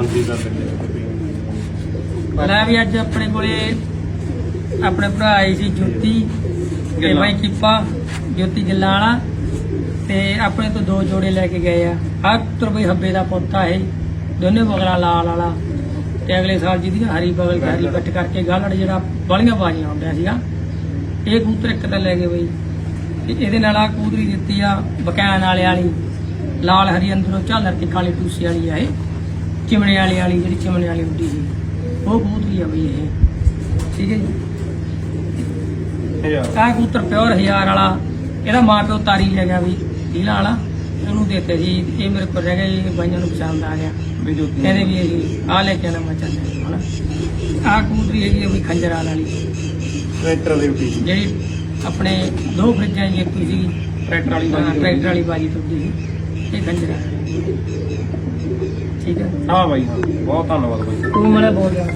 ਹਾਂਜੀ ਲੈ ਵੀ ਅੱਜ ਆਪਣੇ ਕੋਲੇ ਆਪਣੇ ਭਰਾ ਆਈ ਸੀ ਜੋਤੀ ਤੇ ਗਿੱਲਾਂ। ਬਾਈ ਕੀਪਾ ਜੋਤੀ ਗਿੱਲਾਂ ਵਾਲਾ ਤੇ ਆਪਣੇ ਤੋਂ ਦੋ ਜੋੜੇ ਲੈ ਕੇ ਗਏ ਆ। ਹਰ ਬਈ ਹੱਬੇ ਦਾ ਪੁੱਤ ਆ ਇਹ। ਦੋਨੇ ਬਗਲਾ ਲਾਲ ਵਾਲਾ। ਤੇ ਅਗਲੇ ਸਾਲ ਜਿਹਦੀ ਹਰੀ ਬਗਲ ਹਰੀ ਬੱਟ ਕਰਕੇ ਗਾਲੜ ਜਿਹੜਾ ਬਲੀਆਂ ਬਾਜੀਆਂ ਹੁੰਦਿਆ ਸੀਗਾ ਇਹ ਕਬੂਤਰ ਇੱਕ ਤਾਂ ਲੈ ਗਏ ਬਈ। ਤੇ ਇਹਦੇ ਨਾਲ ਆ ਕਬੂਤਰੀ ਦਿੱਤੀ ਆ ਬਕੈਨ ਵਾਲੇ ਵਾਲੀ। ਲਾਲ ਹਰੀ ਅੰਦਰੋਂ ਝਾਲਰ ਤੇ ਕਾਲੀ ਟੂਸੀ ਵਾਲੀ ਆ ਇਹ। ਚਿਮਣੇ ਵਾਲੀ ਵਾਲੀ ਜਿਹੜੀ ਚਿਮਣੇ ਵਾਲੀ ਉੱਡੀ ਸੀ ਉਹ ਕਬੂਤਰੀ ਆ ਬਈ ਇਹ। ਠੀਕ ਹੈ ਜੀ? ਆਹ ਕਬੂਤਰ ਪਿਓਰ ਹਜ਼ਾਰ ਵਾਲਾ ਇਹਦਾ ਮਾਂ ਪਿਓ ਤਾਰੀ ਲੈ ਗਿਆ ਵੀ ਢੀਲਾ ਵਾਲਾ। ਉਹਨੂੰ ਦਿੱਤੇ ਸੀ ਇਹ ਮੇਰੇ ਕੋਲ ਰਹਿ ਗਿਆ ਇਹ ਬਾਈਆਂ ਨੂੰ ਪਸੰਦ ਆ ਗਿਆ। ਕਹਿੰਦੇ ਵੀ ਇਹ ਆ ਲੈ ਕੇ ਆਣਾ ਮੈਂ ਚਾਹੁੰਦਾ ਹਨਾ। ਆਹ ਕਬੂਤਰੀ ਹੈਗੀ ਆ ਵੀ ਖੰਜਰਾਂ ਵਾਲੀ ਟਰੈਕਟਰ ਉੱਟੀ ਸੀ। ਜਿਹੜੀ ਆਪਣੇ ਦੋ ਫਰਿੱਜਾਂ ਦੀ ਜਿੱਤੀ ਸੀ। ਟਰੈਕਟਰ ਵਾਲੀ ਬਾਜੀ ਟਰੈਕਟਰ ਵਾਲੀ ਬਾਜੀ ਟੁੱਟੀ ਸੀ। ਇਹ ਖੰਜਰਾਂ ਵਾਲੀ। ਠੀਕ ਹੈ। ਹਾਂ ਬਾਈ ਬਹੁਤ ਧੰਨਵਾਦ ਬਾਈ। ਤੂੰ ਮੈਨੂੰ ਬੋਲ ਰਿਹਾ